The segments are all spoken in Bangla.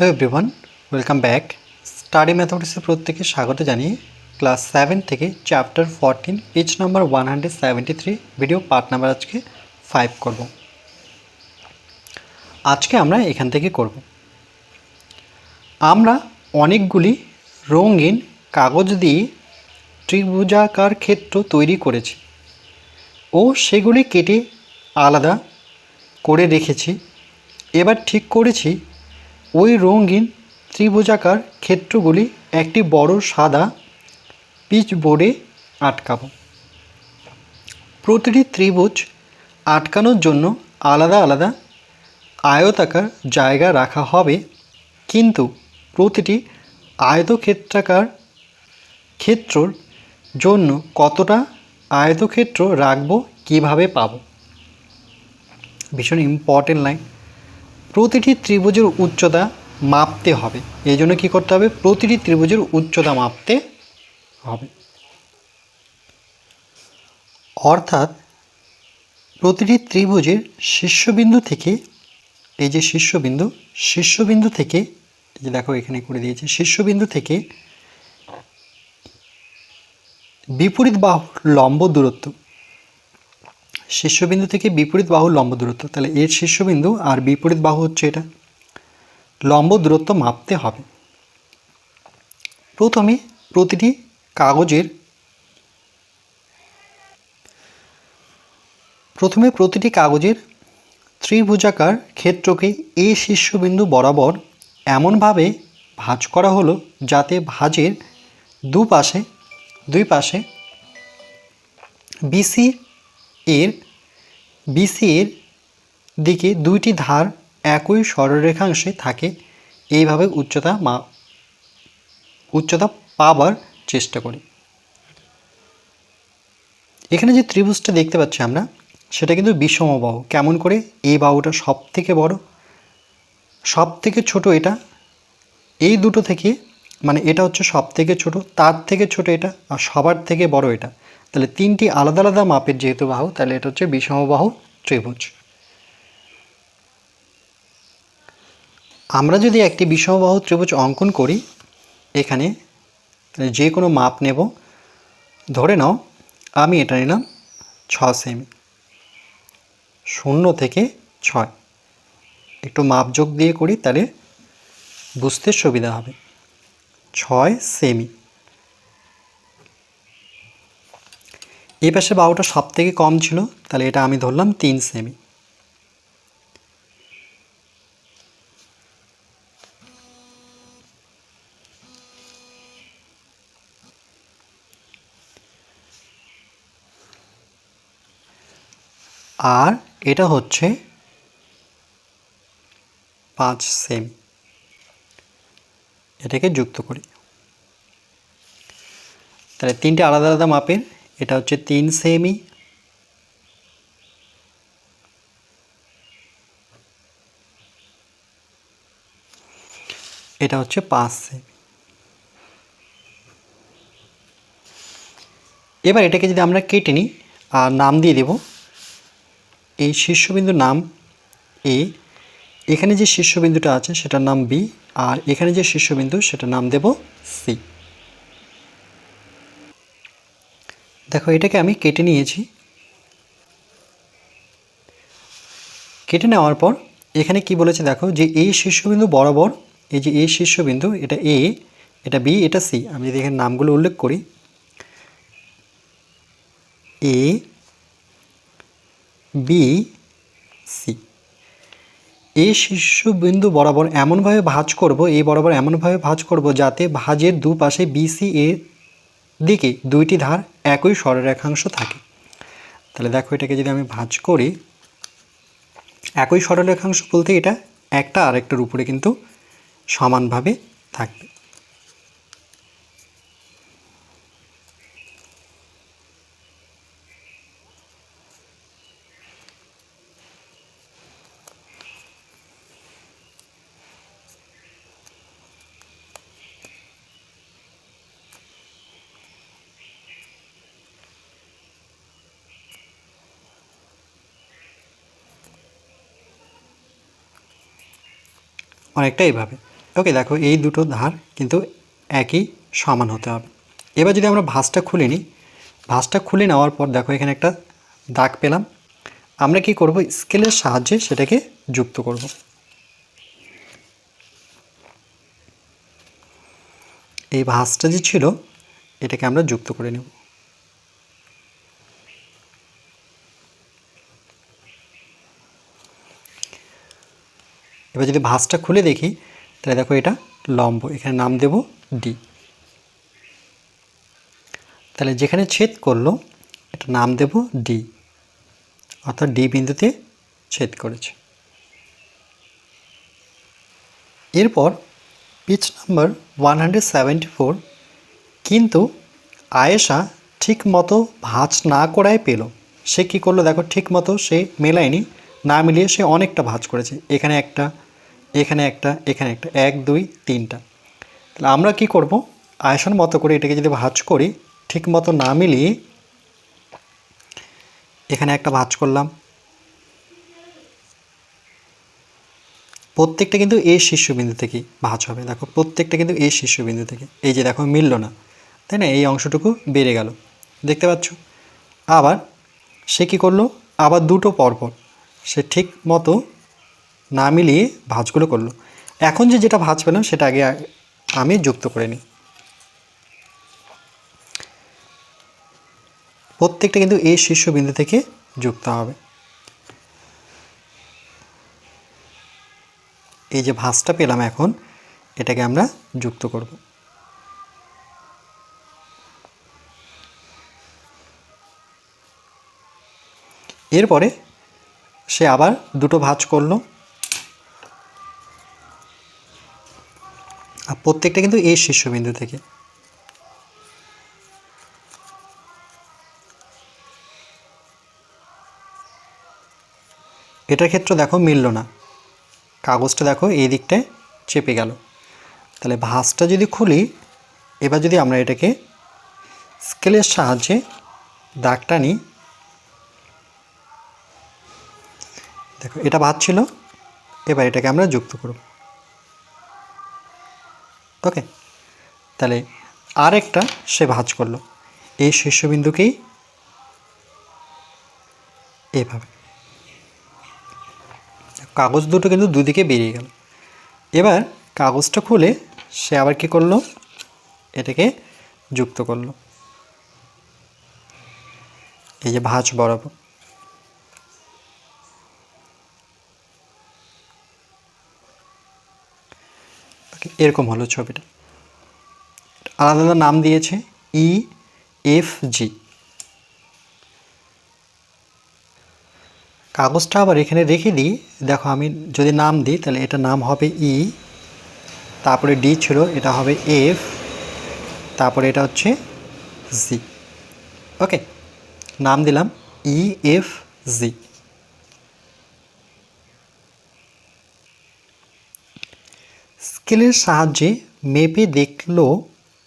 Hello everyone, welcome back. Study ম্যাথমেটিক্সের প্রত্যেকে স্বাগত জানিয়ে ক্লাস সেভেন থেকে chapter fourteen, page number one hundred seventy three video part number আজকে ফাইভ করব। আজকে আমরা এখান থেকে করব। আমরা অনেকগুলি রঙিন কাগজ দিয়ে ত্রিভুজাকার ক্ষেত্র তৈরি করেছি ও সেগুলি কেটে আলাদা করে রেখেছি। এবার ঠিক করেছি ওই রঙিন ত্রিভুজাকার ক্ষেত্রগুলি একটি বড় সাদা পিচ বোর্ডে আটকাবো। প্রতিটি ত্রিভুজ আটকানোর জন্য আলাদা আলাদা আয়তাকার জায়গা রাখা হবে, কিন্তু প্রতিটি আয়তক্ষেত্রাকার ক্ষেত্রর জন্য কতটা আয়তক্ষেত্র রাখব, কীভাবে পাব? ভীষণ ইম্পর্টেন্ট লাইন প্রতিটি ত্রিভুজের উচ্চতা মাপতে হবে। এই জন্য কী করতে হবে? প্রতিটি ত্রিভুজের উচ্চতা মাপতে হবে। অর্থাৎ প্রতিটি ত্রিভুজের শীর্ষবিন্দু থেকে এই যে শীর্ষবিন্দু শীর্ষবিন্দু থেকে এই যে দেখো এখানে করে দিয়েছে, শীর্ষবিন্দু থেকে বিপরীত বাহু লম্ব দূরত্ব শীর্ষবিন্দু থেকে বিপরীত বাহু লম্ব দূরত্ব। তাহলে এর শীর্ষবিন্দু আর বিপরীত বাহু হচ্ছে এটা। লম্ব দূরত্ব মাপতে হবে। প্রথমে প্রতিটি কাগজের প্রথমে প্রতিটি কাগজের ত্রিভুজাকার ক্ষেত্রকে এ শীর্ষবিন্দু বরাবর এমনভাবে ভাঁজ করা হলো যাতে ভাঁজের দুপাশে, দুই পাশে বিসি এর বিসি এর দিকে দুইটি ধার একই সরলরেখাংশে থাকে। এইভাবে উচ্চতা মা, উচ্চতা পাবার চেষ্টা করি। এখানে যে ত্রিভুজটা দেখতে পাচ্ছি আমরা, সেটা কিন্তু বিষমবাহু। কেমন করে এই বাহুটা সব থেকে বড় সব থেকে ছোট এটা, এই দুটো থেকে মানে এটা হচ্ছে সব থেকে ছোট, তার থেকে ছোট এটা, আর সবার থেকে বড় এটা। তাহলে তিনটি আলাদা আলাদা মাপের যেহেতু বাহু, তাহলে এটা হচ্ছে বিষমবাহু ত্রিভুজ। আমরা যদি একটি বিষমবাহু ত্রিভুজ অঙ্কন করি, এখানে যে কোনো মাপ নেব। ধরে নাও, আমি এটা নিলাম ছ সেমি, শূন্য থেকে ছয়। একটু মাপ যোগ দিয়ে করি, তাহলে বুঝতে সুবিধা হবে। ছয় সেমি। এই পাশে বাহুটা সব থেকে কম ছিল, তাহলে এটা আমি ধরলাম তিন সেমি। আর এটা হচ্ছে পাঁচ সেম। এটাকে যুক্ত করি। তাহলে তিনটে আলাদা আলাদা মাপের এটা হচ্ছে তিন সেমি। এটা হচ্ছে পাঁচ সেমি। এবার এটাকে যদি আমরা কেটে নিই, আর নাম দিয়ে দেব। এই শীর্ষবিন্দুর নাম এ, এখানে যে শীর্ষবিন্দুটা আছে সেটার নাম বি, আর এখানে যে শীর্ষবিন্দু সেটার নাম দেব সি। দেখো, এটাকে আমি কেটে নিয়েছি। কেটে নেওয়ার পর, এখানে কি বলেছে দেখো, যে এই শীর্ষবিন্দু বরাবর, এই যে এই শীর্ষবিন্দু, এটা এ, এটা বি, এটা সি। আমি যদি এখানে নামগুলো উল্লেখ করি, এ, বি, সি। এই শীর্ষবিন্দু বরাবর এমনভাবে ভাঁজ করব এই বরাবর এমনভাবে ভাঁজ করব, যাতে ভাঁজের দুপাশে বিসি এর দিকে দুইটি ধার একই সরলরেখাংশ থাকে। তাহলে দেখো এটাকে যদি আমি ভাঁজ করি, একই সরলরেখাংশ বলতে এটা একটা আরেকটার উপরে কিন্তু সমানভাবে থাকবে। অনেকটা এইভাবে ওকে দেখো এই দুটো ধার কিন্তু একই সমান হতে হবে। এবার যদি আমরা ভাঁজটা খুলে নিই, ভাঁজটা খুলে নেওয়ার পর দেখো এখানে একটা দাগ পেলাম। আমরা কি করব? স্কেলের সাহায্যে সেটাকে যুক্ত করব। এই ভাঁজটা যে ছিল, এটাকে আমরা যুক্ত করে নেব। এবার যদি ভাঁজটা খুলে দেখি, তাহলে দেখো এটা লম্ব, এখানে নাম দেব ডি তাহলে যেখানে ছেদ করল, এটা নাম দেব ডি অর্থাৎ ডি বিন্দুতে ছেদ করেছে। এরপর পিচ নাম্বার ওয়ান কিন্তু আয়েশা ঠিক মতো ভাঁজ না করায় পেল। সে কী করল? দেখো ঠিক মতো সে মেলায়নি, না মিলিয়ে সে অনেকটা ভাঁজ করেছে। এখানে একটা এখানে একটা এখানে একটা, এক, দুই, তিনটা। তাহলে আমরা কি করব? আয়সার মতো করে এটাকে যদি ভাঁজ করি, ঠিক মতো না মিলিয়ে এখানে একটা ভাঁজ করলাম। প্রত্যেকটা কিন্তু এই শীর্ষবিন্দু থেকেই ভাঁজ হবে। দেখো, প্রত্যেকটা কিন্তু এই শীর্ষবিন্দু থেকে। এই যে দেখো, মিলল না। তাই না? এই অংশটুকু বেড়ে গেল। দেখতে পাচ্ছ? আবার সে কী করল? আবার দুটো পরপর। সে ঠিক মতো না মিলিয়ে ভাঁজগুলো করল। এখন যে যেটা ভাঁজ পেলাম সেটা আগে আমি যুক্ত করে নিই। প্রত্যেকটা কিন্তু এই শীর্ষবিন্দু থেকে যুক্ত হবে। এই যে ভাঁজটা পেলাম এখন, এটাকে আমরা যুক্ত করব। এরপরে সে আবার দুটো ভাঁজ করল। আর প্রত্যেকটা কিন্তু এই শীর্ষবিন্দু থেকে। এটার ক্ষেত্রে দেখো মিলল না। কাগজটা দেখো এই দিকটায় চেপে গেল। তাহলে ভাঁজটা যদি খুলি, এবার যদি আমরা এটাকে স্কেলের সাহায্যে দাগটা নিই দেখো এটা ভাঁজ ছিল, এবার এটাকে আমরা যুক্ত করব। ওকে। তাহলে আরেকটা সে ভাঁজ করল। এই শীর্ষবিন্দুকেই এভাবে। কাগজ দুটো কিন্তু দুদিকে বেরিয়ে গেল। এবার কাগজটা খুলে সে আবার কি করল? এটাকে যুক্ত করল। এই যে ভাঁজ বরাবর। এরকম হলো ছবিটা। আলাদা আলাদা নাম দিয়েছে ই এফ জি। কাগজটা আবার এখানে রেখে দিই। দেখো আমি যদি নাম দিই, তাহলে এটা নাম হবে ই, তারপরে ডি ছিল, এটা হবে এফ, তারপরে এটা হচ্ছে জি। ওকে, নাম দিলাম ই এফ জি। স্কেলের সাহায্যে মেপে দেখল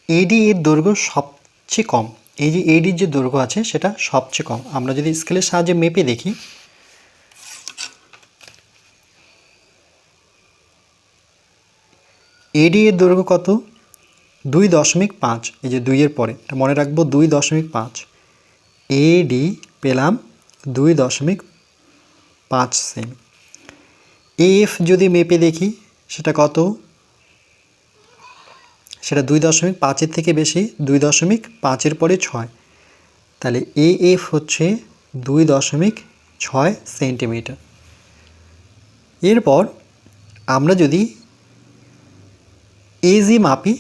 এডি এর দৈর্ঘ্য সবচেয়ে কম। এই যে এডির যে দৈর্ঘ্য আছে, সেটা সবচেয়ে কম। আমরা যদি স্কেলের সাহায্যে মেপে দেখি এডি এর দৈর্ঘ্য কত? দুই দশমিক পাঁচ। এই যে দুইয়ের পরে, এটা মনে রাখব দুই দশমিক পাঁচ। এডি পেলাম দুই দশমিক পাঁচ সেমি। এফ যদি মেপে দেখি, সেটা কত? সেটা দুই দশমিক পাঁচের থেকে বেশি, দুই দশমিক পাঁচের পরে ছয়। তাহলে এ এফ হচ্ছে দুই দশমিক ছয় সেন্টিমিটার। এরপর আমরা যদি এজি মাপি,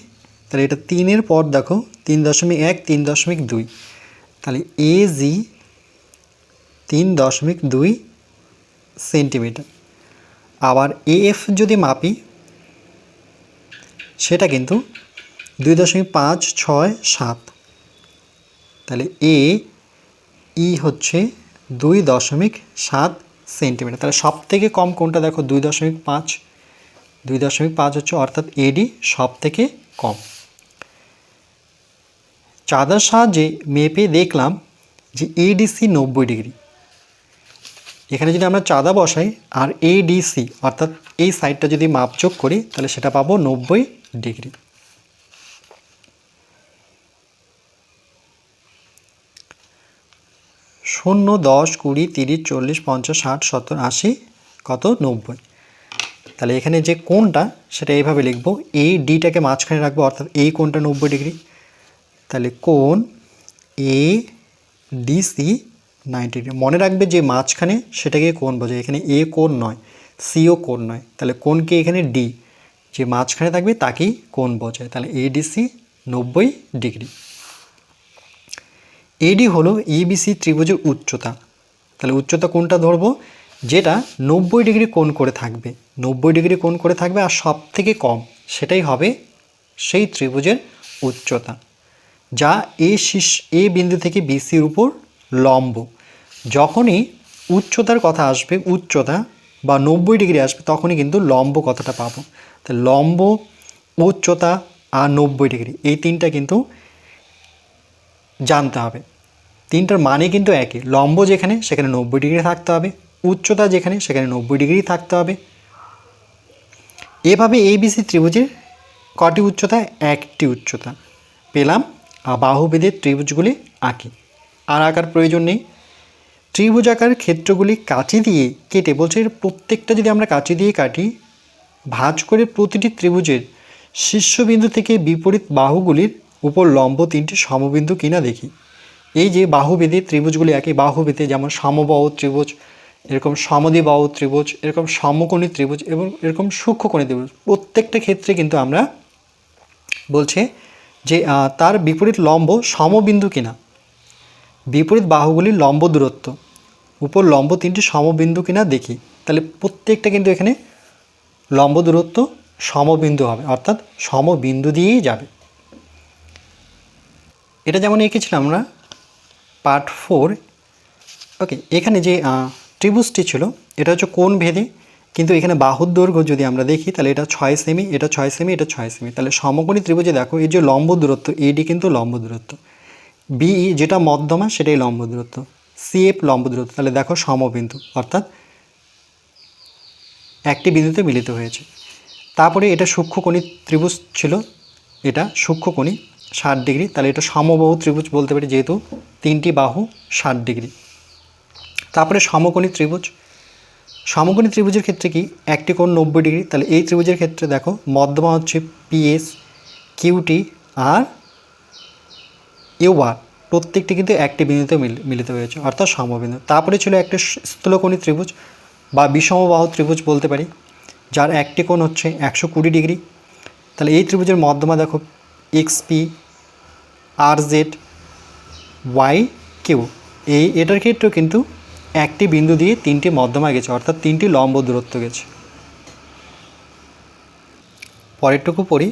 তাহলে এটা তিনের পর দেখো, তিন দশমিক এক, তিন দশমিক দুই। তাহলে এজি তিন দশমিক দুই সেন্টিমিটার। আবার এএফ যদি মাপি, সেটা কিন্তু দুই দশমিক পাঁচ ছয় সাত। তাহলে এ ই হচ্ছে দুই দশমিক সাত সেন্টিমিটার। তাহলে সব থেকে কম কোনটা দেখো? দুই দশমিক পাঁচ। দুই দশমিক পাঁচ হচ্ছে অর্থাৎ এডি সব থেকে কম। চাঁদার সাহায্যে মেপে দেখলাম যে এডিসি নব্বই ডিগ্রি। এখানে যদি আমরা চাঁদা বসাই আর এডিসি অর্থাৎ এই সাইডটা যদি মাপযোগ করি, তাহলে সেটা পাবো নব্বই ডিগ্রি। শূন্য দশ কুড়ি তিরিশ চল্লিশ পঞ্চাশ ষাট সত্তর আশি কত? নব্বই। তাহলে এখানে যে কোনটা সেটা এইভাবে লিখব। এই ডিটাকে মাঝখানে রাখব, অর্থাৎ এই কোনটা নব্বই ডিগ্রি। তাহলে কোন এ ডিসি নাইনটি ডিগ্রি। মনে রাখবে যে মাঝখানে সেটাকে কোন বোঝায়। এখানে এ কোন নয়, সিও কোন নয়। তাহলে কোণকে এখানে ডি, যে মাঝখানে থাকবে তাকেই কোন বোঝায়। তাহলে এডিসি নব্বই ডিগ্রি। এডি হলো ইবিসি ত্রিভুজের উচ্চতা। তাহলে উচ্চতা কোনটা ধরবো? যেটা নব্বই ডিগ্রি কোণ করে থাকবে। নব্বই ডিগ্রি কোণ করে থাকবে আর সব থেকে কম, সেটাই হবে সেই ত্রিভুজের উচ্চতা, যা এ শীর্ষ এ বিন্দু থেকে বিসির উপর লম্ব। যখনই উচ্চতার কথা আসবে, উচ্চতা বা নব্বই ডিগ্রি আসবে, তখনই কিন্তু লম্ব কথাটা পাবো। তো লম্ব, উচ্চতা আর নব্বই ডিগ্রি, এই তিনটা কিন্তু জানতে হবে। তিনটার মানে কিন্তু একই লম্ব যেখানে, সেখানে নব্বই ডিগ্রি থাকতে হবে। উচ্চতা যেখানে, সেখানে নব্বই ডিগ্রি থাকতে হবে। এভাবে এবিসি ত্রিভুজের কটি উচ্চতা? একটি উচ্চতা। পেলাম। আর বাহুবেদের ত্রিভুজগুলি আঁকি। আর আঁকার প্রয়োজন নেই। ত্রিভুজাকার ক্ষেত্রগুলি কাঁচি দিয়ে কেটে, বলছে এর প্রত্যেকটা যদি আমরা কাঁচি দিয়ে কাটি, ভাঁজ করে প্রতিটি ত্রিভুজের শীর্ষবিন্দু থেকে বিপরীত বাহুগুলির উপর লম্ব তিনটি সমবিন্দু কিনা দেখি। এই যে বাহুবেদে ত্রিভুজগুলি একই বাহুবেদে যেমন সমবাহু ত্রিভুজ, এরকম সমদ্বিবাহু ত্রিভুজ, এরকম সমকোণী ত্রিভুজ এবং এরকম সূক্ষ্মকোণী ত্রিভুজ। প্রত্যেকটা ক্ষেত্রে কিন্তু আমরা বলছে যে তার বিপরীত লম্ব সমবিন্দু কিনা। বিপরীত বাহুগুলির লম্ব দূরত্ব, উপর লম্ব তিনটি সমবিন্দু কিনা দেখি। তাহলে প্রত্যেকটা কিন্তু এখানে লম্ব দূরত্ব সমবিন্দু হবে, অর্থাৎ সমবিন্দু দিয়েই যাবে। এটা যেমন এঁকেছিলাম আমরা পার্ট ফোর ওকে এখানে যে ত্রিভুজটি ছিল, এটা হচ্ছে কোন ভেদে, কিন্তু এখানে বাহুর দৈর্ঘ্য যদি আমরা দেখি, তাহলে এটা ছয় সেমি এটা ছয় সেমি এটা ছয় সেমি তাহলে সমকোণী ত্রিভুজে দেখো, এই যে লম্ব দূরত্ব এডি কিন্তু লম্ব দূরত্ব বিই যেটা মধ্যমা, সেটাই লম্ব দূরত্ব সিএফ লম্ব দূরত্ব, তাহলে দেখো সমবিন্দু, অর্থাৎ একটি বিন্দুতে মিলিত হয়েছে। তারপরে এটা সূক্ষ্মকোণী ত্রিভুজ ছিল, এটা সূক্ষ্মকোণী ষাট ডিগ্রি, তাহলে এটা সমবাহু ত্রিভুজ বলতে পারি যেহেতু তিনটি বাহু ষাট ডিগ্রি। তারপরে সমকোণী ত্রিভুজ। সমকোণী ত্রিভুজের ক্ষেত্রে কি? একটি কোণ নব্বই ডিগ্রি, তাহলে এই ত্রিভুজের ক্ষেত্রে দেখো, মধ্যমা হচ্ছে পিএস, কিউটি আর ইউআর। প্রত্যেকটি কিন্তু একটি বিন্দুতে মিল- মিলিত হয়েছে, অর্থাৎ সমবিন্দু। তারপরে ছিল একটা স্থূলকোণী ত্রিভুজ বা বিষমবাহু ত্রিভুজ বলতে পারি, যার একটি কোণ হচ্ছে একশো কুড়ি ডিগ্রি। তাহলে এই ত্রিভুজের মধ্যমা দেখো, এক্স পি আর জেড ওয়াই কিউ এই এটার ক্ষেত্রেও কিন্তু একটি বিন্দু দিয়ে তিনটি মধ্যমা গেছে, অর্থাৎ তিনটি লম্ব দূরত্ব গেছে। পরেরটুকু পড়ি।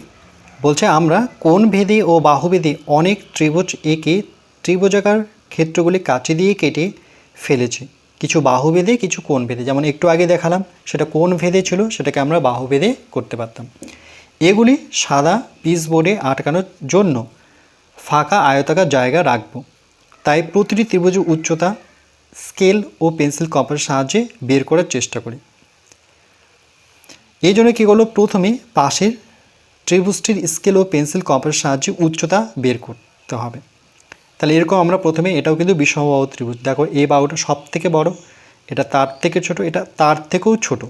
বলছে, আমরা কোন ভেদে ও বাহুভেদে অনেক ত্রিভুজ এঁকে ত্রিভুজাকার ক্ষেত্রগুলি কাছে দিয়ে কেটে ফেলেছি? কিছু বাহুভেদে, কিছু কোন ভেদে? যেমন একটু আগে দেখালাম, সেটা কোন ভেদে ছিল? সেটাকে আমরা বাহুভেদে করতে পারতাম। এগুলি সাদা পিস বোর্ডে আটকানোর জন্য ফাঁকা আয়তাকার জায়গা রাখব। তাই প্রতিটি ত্রিভুজের উচ্চতা, স্কেল ও পেন্সিল কম্পাসের সাহায্যে বের করার চেষ্টা করি। এই জন্য কী করল? প্রথমে পাশের ত্রিভুজটির স্কেল ও পেন্সিল কম্পাসের সাহায্যে উচ্চতা বের করতে হবে। তাহলে এরকম আমরা প্রথমে এটাও কিন্তু বিষমবাহু ত্রিভুজ। দেখো, এ বাহুটা সব থেকে বড়, এটা তার থেকে ছোট, এটা তার থেকেও ছোট।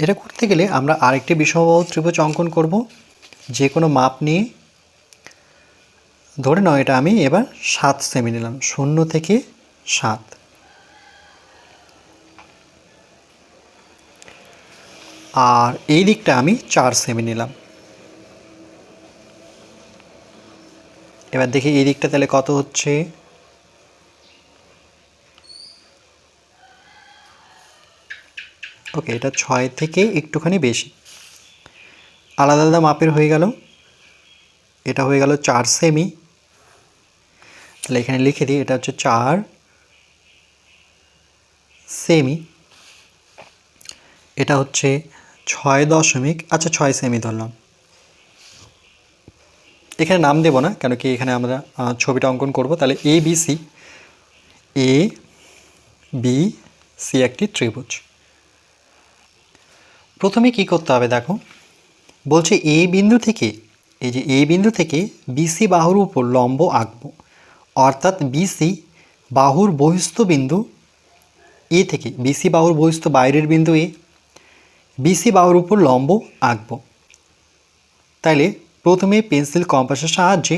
এটা করতে গেলে আমরা আরেকটি বিষমবাহু ত্রিভুজ অঙ্কন করব। যে কোনো মাপ নিয়ে ধরে নাও এটা আমি এবার সাত সেমি নিলাম, শূন্য থেকে সাত। আর এই দিকটা আমি চার সেমি নিলাম। এবার দেখি এই দিকটা তাহলে কত হচ্ছে? ওকে, এটা ছয় থেকে একটুখানি বেশি। আলাদা আলাদা মাপের হয়ে গেল। এটা হয়ে গেল চার সেমি তাহলে এখানে লিখে দিই, এটা হচ্ছে চার সেমি এটা হচ্ছে ছয় দশমিক আচ্ছা ছয় সেমি ধরলাম। এখানে নাম দেব না, কেন কি এখানে আমরা ছবিটা অঙ্কন করব। তাহলে A B C A B C একটি ত্রিভুজ। প্রথমে কি করতে হবে দেখো? বলছে এ বিন্দু থেকে, এই যে এ বিন্দু থেকে বিসি বাহুর উপর লম্ব আঁকবো। অর্থাৎ বিসি বাহুর বহিস্থ বিন্দু এ থেকে, বিসি বাহুর বহিস্থ বাইরের বিন্দু এ, বিসি বাহুর উপর লম্ব আঁকবো। তাইলে প্রথমে পেন্সিল কম্পাসের সাহায্যে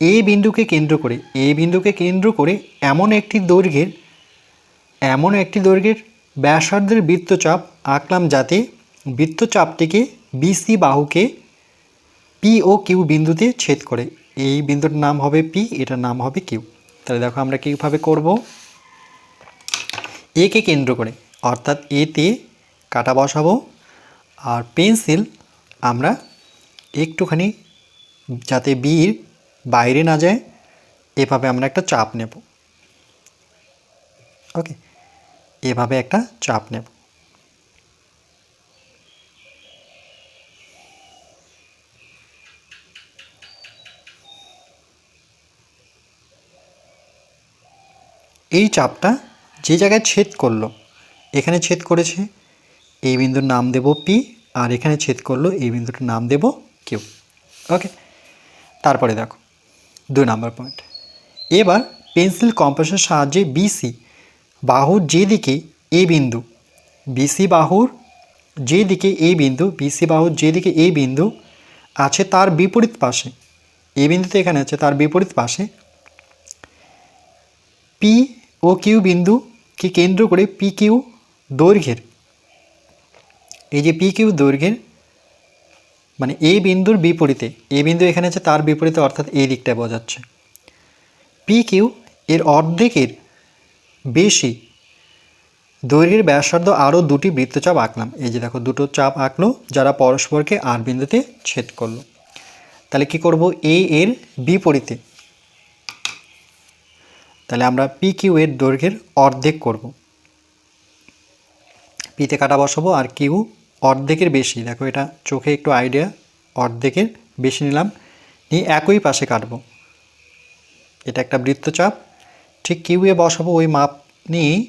এ বিন্দুকে কেন্দ্র করে, এ বিন্দুকে কেন্দ্র করে এমন একটি দৈর্ঘ্যের, এমন একটি দৈর্ঘ্যের ব্যাসার্ধের বৃত্তচাপ আঁকলাম যাতে বৃত্তচাপটিকে বিসি বাহুকে পি ও কিউ বিন্দুতে ছেদ করে। এই বিন্দুর নাম হবে পি এটার নাম হবে কিউ তাহলে দেখো আমরা কীভাবে করব? একে কেন্দ্র করে, অর্থাৎ এতে কাটা বসাবো আর পেন্সিল আমরা একটুখানি যাতে বির বাইরে না যায়, এভাবে আমরা একটা চাপ নেব। ওকে এভাবে একটা চাপ নেব। এই চাপটা যে জায়গায় ছেদ করল, এখানে ছেদ করেছে, এই বিন্দুর নাম দেব পি আর এখানে ছেদ করল, এই বিন্দুটার নাম দেব কিউ ওকে তারপরে দেখো, দুই নাম্বার পয়েন্ট এবার পেন্সিল কম্পাসের সাহায্যে বিসি বাহুর যে দিকে এ বিন্দু বিসি বাহুর যে দিকে এ বিন্দু বিসি বাহুর যে দিকে এ বিন্দু আছে তার বিপরীত পাশে এ বিন্দুতে এখানে আছে তার বিপরীত পাশে পি ও কিউ বিন্দুকে কেন্দ্র করে পি কিউ দৈর্ঘ্যের। এই যে পি কিউ দৈর্ঘ্যের মানে এই বিন্দুর বিপরীতে, এ বিন্দু এখানে আছে, তার বিপরীতে অর্থাৎ এই দিকটা বোঝাচ্ছে। পি কিউ এর অর্ধেকের বেশি দৈর্ঘ্যের ব্যাসার্ধ আরও দুটি বৃত্তচাপ আঁকলাম। এই যে দেখো, দুটো চাপ আঁকলো, যারা পরস্পরকে আর বিন্দুতে ছেদ করল। তাহলে কি করব? এ এর বিপরীতে তাহলে আমরা পি কিউ এর দৈর্ঘ্যের অর্ধেক করব। পিতে কাটা বসাবো আর কিউ অর্ধেকের বেশি। দেখো এটা চোখে একটু আইডিয়া অর্ধেকের বেশি নিলাম। নিয়ে একই পাশে কাটবো। এটা একটা বৃত্তচাপ। ঠিক কিউ এ বসাবো ওই মাপ নিয়ে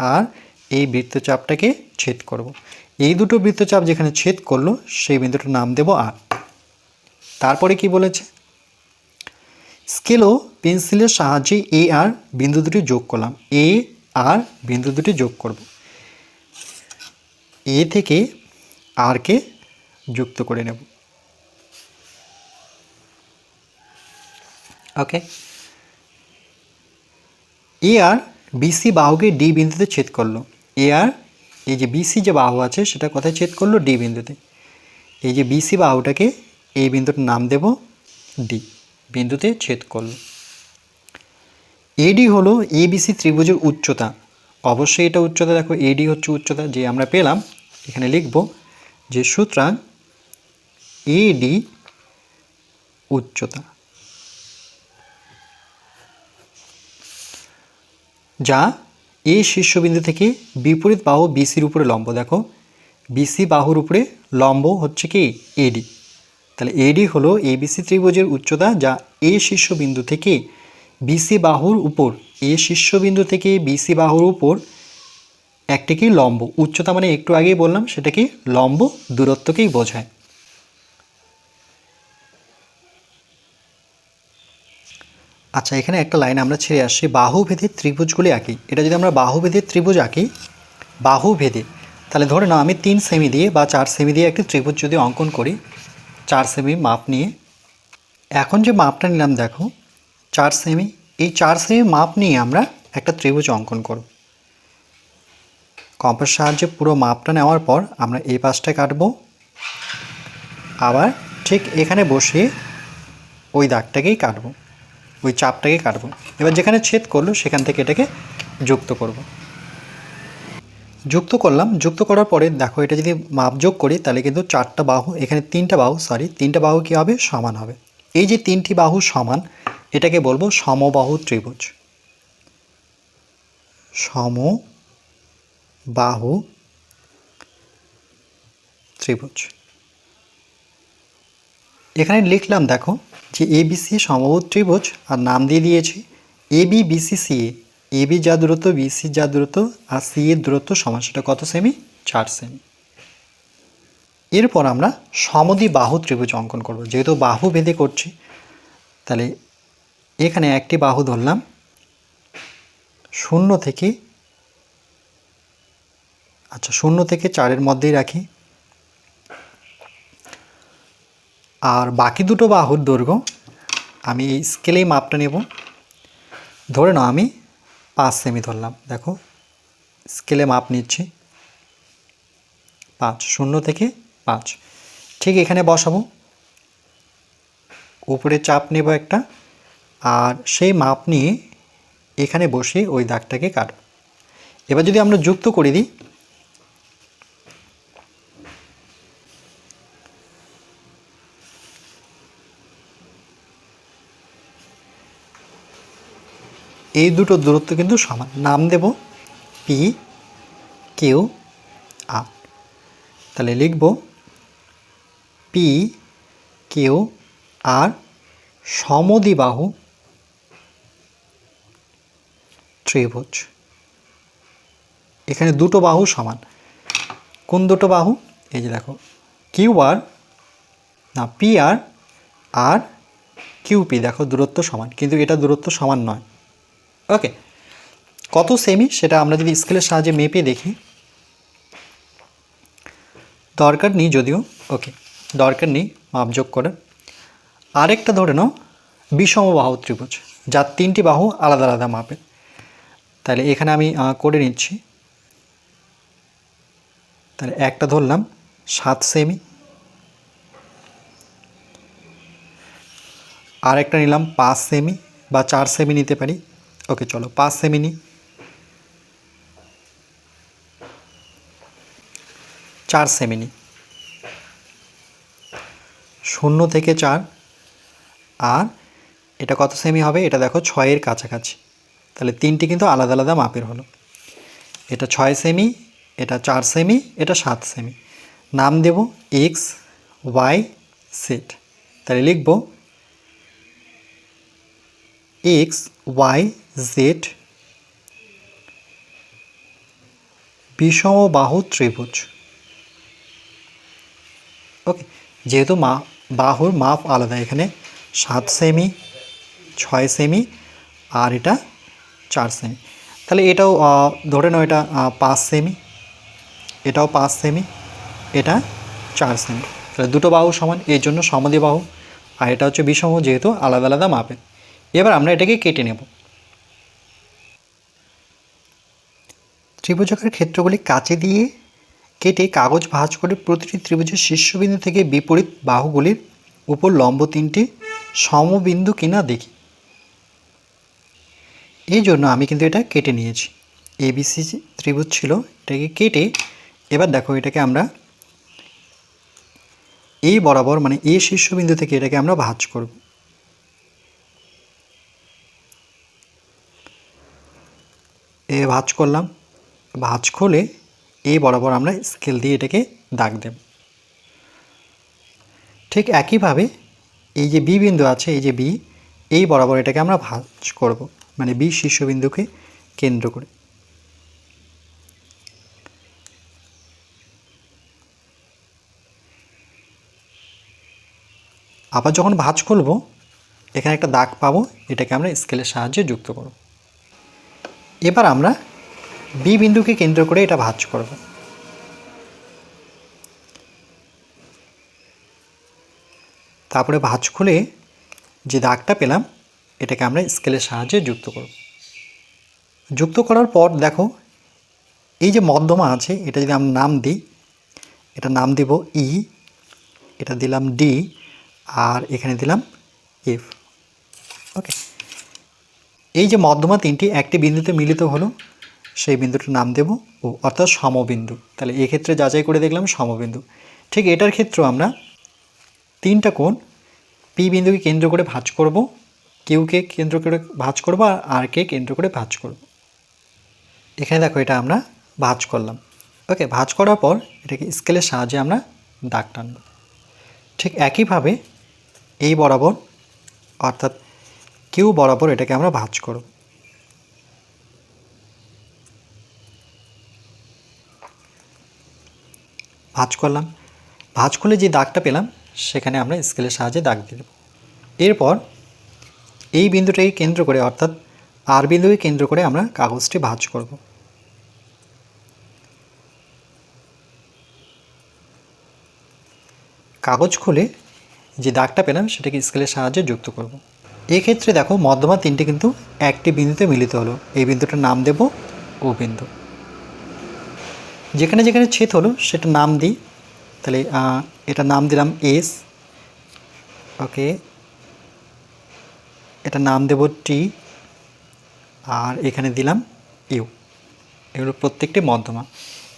আর এই বৃত্তচাপটাকে ছেদ করব। এই দুটো বৃত্তচাপ যেখানে ছেদ করল, সেই বিন্দুটার নাম দেব আর তারপরে কি বলেছে? স্কেলও পেন্সিলের সাহায্যে এ আর বিন্দু দুটি যোগ করলাম। এ আর বিন্দু দুটি যোগ করব। এ থেকে আরকে যুক্ত করে নেব। ওকে। এ আর বিসি বাহুকে ডি বিন্দুতে ছেদ করল। এ আর, এই যে বিসি যে বাহু আছে, সেটা কোথায় ছেদ করল? ডি বিন্দুতে। এই যে বিসি বাহুটাকে এই বিন্দুটার নাম দেব ডি। বিন্দুতে ছেদ করল। এডি হলো এবিসি ত্রিভুজের উচ্চতা। অবশ্যই এটা উচ্চতা, দেখো এডি হচ্ছে উচ্চতা যে আমরা পেলাম। এখানে লিখব যে সুতরাং এডি উচ্চতা। যা এই শীর্ষবিন্দু থেকে বিপরীত বাহু বিসির উপরে লম্ব, দেখো। বিসি বাহুর উপরে লম্ব হচ্ছে কি? এডি তাহলে এডি হলো এবিসি ত্রিভুজের উচ্চতা যা এ শীর্ষবিন্দু থেকে বিসি বাহুর উপর এ শীর্ষবিন্দু থেকে বিসি বাহুর উপর একটি কি লম্ব, উচ্চতা মানে একটু আগেই বললাম সেটা কি লম্ব দূরত্বকেই বোঝায়। আচ্ছা এখানে একটা লাইন আমরা ছেড়ে আসছি বাহুভেদের ত্রিভুজগুলি আঁকি এটা যদি আমরা বাহুভেদের ত্রিভুজ আঁকি, বাহুভেদে, তাহলে ধরে নাও আমি তিন সেমি দিয়ে বা চার সেমি দিয়ে একটি ত্রিভুজ যদি অঙ্কন করি চার সেমি মাপ নিয়ে। এখন যে মাপটা নিলাম, দেখো, চার সেমি। এই চার সেমি মাপ নিয়ে আমরা একটা ত্রিভুজ অঙ্কন করব। কম্পাস সাহায্যে পুরো মাপটা নেওয়ার পর আমরা এই পাশটায় কাটবো। আবার ঠিক এখানে বসিয়ে ওই দাগটাকেই কাটবো, ওই চাপটাকে কাটবো। এবার যেখানে ছেদ করল, সেখান থেকে এটাকে যুক্ত করব। যুক্ত করলাম। যুক্ত করার পরে দেখো, এটা যদি মাপ যোগ করি, তাহলে কিন্তু চারটা বাহু, এখানে তিনটা বাহু সরি তিনটা বাহু কী হবে? সমান হবে। এই যে তিনটি বাহু সমান, এটাকে বলব সমবাহু ত্রিভুজ। সম বাহু ত্রিভুজ। এখানে লিখলাম, দেখো, যে এবিসি সমবাহু ত্রিভুজ, আর নাম দিয়ে দিয়েছি AB BC CA A B যা দূরত্ব বিসি যা দূরত্ব, আর সি এর দূরত্ব সমান, সেটা কত সেমি চার সেমি এরপর আমরা সমদি বাহু ত্রিভুজ অঙ্কন করব। যেহেতু বাহু বেঁধে করছি, তাহলে এখানে একটি বাহু ধরলাম, শূন্য থেকে আচ্ছা শূন্য থেকে চারের মধ্যেই রাখি। আর বাকি দুটো বাহুর দৈর্ঘ্য, আমি এই স্কেলেই মাপটা নেব। ধরে নাও, আমি পাঁচ সেমি ধরলাম, দেখো। স্কেলে মাপ নিচ্ছি। পাঁচ, শূন্য থেকে পাঁচ। ঠিক এখানে বসাবো। উপরে চাপ নেব একটা, আর সেই মাপ নিয়ে এখানে বসে ওই দাগটাকে কাটব। এবার যদি আমরা যুক্ত করে দিই এই দুটো দূরত্ব কিন্তু সমান। নাম দেব পি কিউ আর তাহলে লিখব পি কিউ আর সমদিবাহু ত্রিভুজ। এখানে দুটো বাহু সমান। কোন দুটো বাহু? এই যে দেখো কিউ আর না পি আর আর কিউপি দেখো, দূরত্ব সমান। কিন্তু এটা দূরত্ব সমান নয়। ওকে কত সেমি সেটা আমরা যদি স্কেলের সাহায্যে মেপে দেখি। দরকার নেই যদিও। ওকে দরকার নেই, মাপযোগ করার। আরেকটা ধরে নাও, বিষম বাহু ত্রিভুজ, যার তিনটি বাহু আলাদা আলাদা মাপের। তাহলে এখানে আমি করে নিচ্ছি। তাহলে একটা ধরলাম, সাত সেমি আর একটা নিলাম, পাঁচ সেমি বা চার সেমি নিতে পারি। ওকে, চলো, পাঁচ সেমি নিই চার সেমি নিই শূন্য থেকে চার। আর এটা কত সেমি হবে? এটা দেখো, ছয়ের কাছাকাছি। তাহলে তিনটি কিন্তু আলাদা আলাদা মাপের হলো। এটা ছয় সেমি, এটা চার সেমি, এটা সাত সেমি। নাম দেব এক্স, ওয়াই সেট তাহলে লিখব এক্স ওয়াই জেড বিষম বাহু ত্রিভুজ। ওকে যেহেতু মা, বাহুর মাপ আলাদা, এখানে সাত সেমি ছয় সেমি আর এটা চার সেমি তাহলে এটাও ধরে নাও এটা পাঁচ সেমি এটাও পাঁচ সেমি এটা চার সেমি তাহলে দুটো বাহু সমান, এর জন্য সমাধি বাহু। আর এটা হচ্ছে বিষম, যেহেতু আলাদা আলাদা মাপের। এবার আমরা এটাকে কেটে নেব। ত্রিভুজাকার ক্ষেত্রগুলি কাছে দিয়ে কেটে কাগজ ভাঁজ করে প্রতিটি ত্রিভুজের শীর্ষবিন্দু থেকে বিপরীত বাহুগুলির উপর লম্ব তিনটি সমবিন্দু কিনা দেখি। এই জন্য আমি কিন্তু এটা কেটে নিয়েছি। এবিসি ত্রিভুজ ছিল, এটাকে কেটে এবার দেখো এটাকে আমরা এই বরাবর মানে এ শীর্ষবিন্দু থেকে এটাকে আমরা ভাঁজ করব। এ ভাঁজ করলাম। ভাঁজ খুলে এই বরাবর আমরা স্কেল দিয়ে এটাকে দাগ দেব। ঠিক একইভাবে এই যে বি বিন্দু আছে, এই যে বি এই বরাবর এটাকে আমরা ভাঁজ করব। মানে বি শীর্ষবিন্দুকে কেন্দ্র করে। আবার যখন ভাঁজ করব, এখানে একটা দাগ পাবো, এটাকে আমরা স্কেলের সাহায্যে যুক্ত করব। এবার আমরা বি বিন্দুকে কেন্দ্র করে এটা ভাজ করব। তারপরে ভাজ খুলে যে দাগটা পেলাম, এটাকে আমরা স্কেলের সাহায্যে যুক্ত করব। যুক্ত করার পর দেখো, এই যে মধ্যমা আছে, এটা যদি আমরা নাম দিই, এটা নাম দিব ই এটা দিলাম ডি আর এখানে দিলাম এফ ওকে এই যে মধ্যমা তিনটি একটি বিন্দুতে মিলিত হলো, সেই বিন্দুটার নাম দেব ও অর্থাৎ সমবিন্দু। তাহলে এক্ষেত্রে যাচাই করে দেখলাম সমবিন্দু। ঠিক এটার ক্ষেত্রেও আমরা তিনটা কোণ পি বিন্দুকে কেন্দ্র করে ভাঁজ করব কিউকে কেন্দ্র করে ভাঁজ করব আর আর কে কেন্দ্র করে ভাঁজ করব। এখানে দেখো এটা আমরা ভাঁজ করলাম। ওকে, ভাঁজ করার পর এটাকে স্কেলের সাহায্যে আমরা দাগ টানব। ঠিক একইভাবে এই বরাবর, অর্থাৎ কেউ বরাবর এটাকে আমরা ভাঁজ করব ভাঁজ করলাম। ভাঁজ করলে যে দাগটা পেলাম, সেখানে আমরা স্কেলের সাহায্যে দাগ দিয়ে দেব। এরপর এই বিন্দুটাকে কেন্দ্র করে, অর্থাৎ আর বিন্দুকে কেন্দ্র করে আমরা কাগজটি ভাঁজ করব। কাগজ খুলে যে দাগটা পেলাম, সেটাকে স্কেলের সাহায্যে যুক্ত করব। এক্ষেত্রে দেখো, মধ্যমা তিনটে কিন্তু একটি বিন্দুতে মিলিত হলো। এই বিন্দুটার নাম দেব ও বিন্দু। যেখানে যেখানে ছেদ হলো, সেটা নাম দিই। তাহলে এটা নাম দিলাম এস ওকে এটা নাম দেব টি আর এখানে দিলাম ইউ এগুলো প্রত্যেকটি মধ্যমা।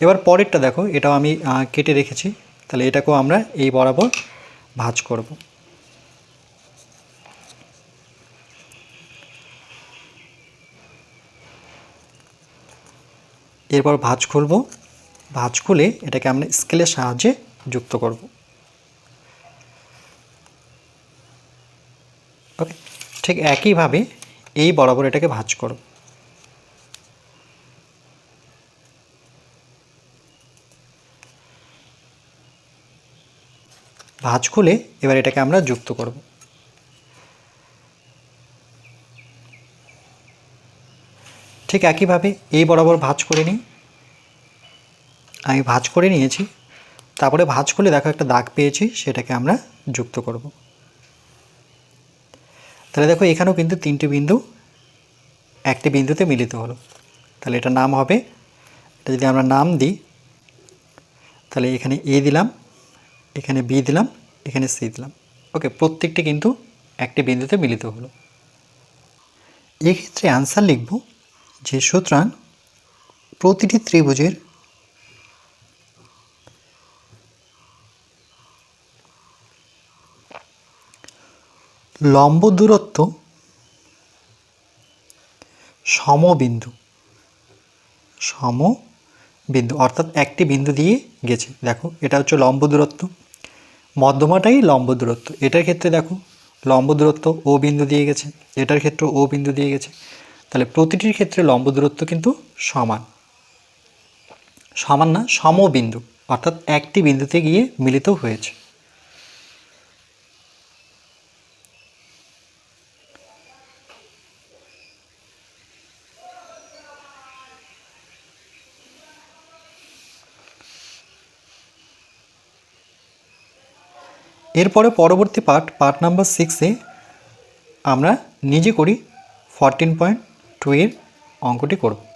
এবার পরেরটা দেখো, এটাও আমি কেটে রেখেছি। তাহলে এটাকেও আমরা এই বরাবর ভাঁজ করব। এরপর ভাঁজ খুলব ভাঁজ খুলে এটাকে আমরা স্কেলের সাহায্যে যুক্ত করব। ওকে ঠিক একইভাবে এই বরাবর এটাকে ভাঁজ করব। ভাঁজ খুলে এবার এটাকে আমরা যুক্ত করব। ঠিক একইভাবে এই বরাবর ভাঁজ করে নিই। আমি ভাঁজ করে নিয়েছি। তারপরে ভাঁজ করলে দেখো একটা দাগ পেয়েছি, সেটাকে আমরা যুক্ত করব। তাহলে দেখো এখানেও কিন্তু তিনটে বিন্দু, একটি বিন্দুতে মিলিত হলো। তাহলে এটা নাম হবে, এটা যদি আমরা নাম দিই, তাহলে এখানে এ দিলাম, এখানে বি দিলাম, এখানে সি দিলাম। ওকে, প্রত্যেকটি কিন্তু একটি বিন্দুতে মিলিত হলো। এক্ষেত্রে আনসার লিখব যে সুতরাং প্রতিটি ত্রিভুজের লম্ব দূরত্ব সমবিন্দু সম বিন্দু অর্থাৎ একটি বিন্দু দিয়ে গেছে। দেখো, এটা হচ্ছে লম্ব দূরত্ব, মধ্যমাটাই লম্ব দূরত্ব। এটার ক্ষেত্রে দেখো, লম্ব দূরত্ব ও বিন্দু দিয়ে গেছে, এটার ক্ষেত্রে ও বিন্দু দিয়ে গেছে। তাহলে প্রতিটির ক্ষেত্রে লম্ব দূরত্ব কিন্তু সমান। সমান না, সমবিন্দু, অর্থাৎ একটি বিন্দুতে গিয়ে মিলিত হয়েছে। এরপরে পরবর্তী পার্ট পার্ট নাম্বার সিক্সে আমরা নিজে করি ফরটিন পয়েন্ট টু এর অঙ্কটি করব।